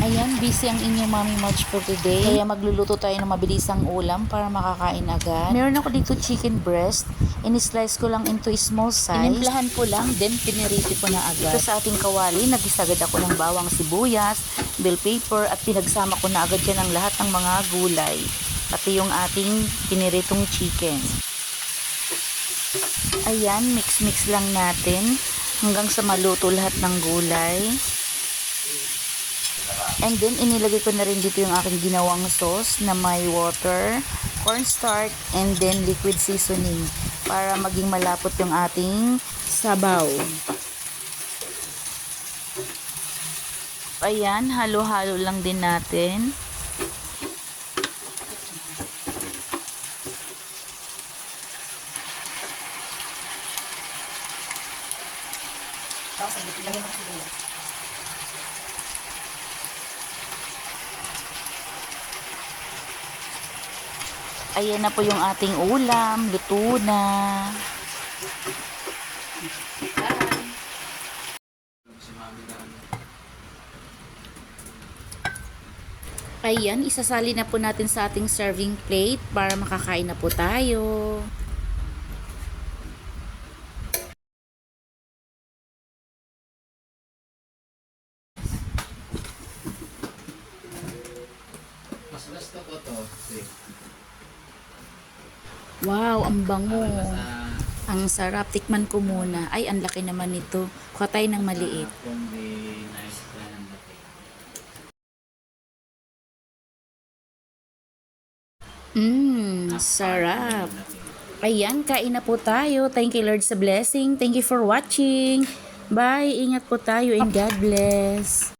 Ayan, busy ang inyong mommy much for today. Kaya magluluto tayo ng mabilisang ulam para makakain agad. Meron ako dito chicken breast. In-slice ko lang into small size. Inimplahan ko lang, then piniriti ko na agad. Ito sa ating kawali, nag-isagad ako ng bawang sibuyas, bell pepper, at pinagsama ko na agad yan ang lahat ng mga gulay. Pati yung ating piniritong chicken. Ayan, mix-mix lang natin hanggang sa maluto lahat ng gulay. And then, inilagay ko na rin dito yung aking ginawang sauce na may water, cornstarch, and then liquid seasoning para maging malapot yung ating sabaw. Ayan, halo-halo lang din natin. Ayan na po yung ating ulam, luto na. Ayan, isasali na po natin sa ating serving plate para makakain na po tayo. Mas gusto ko to. Strict. Wow, ang bango. Sa Ang sarap. Tikman ko muna. Ay, ang laki naman nito. Kuha tayo ng maliit. Mmm, sarap. Ayan, kain na po tayo. Thank you Lord sa blessing. Thank you for watching. Bye. Ingat po tayo and God bless.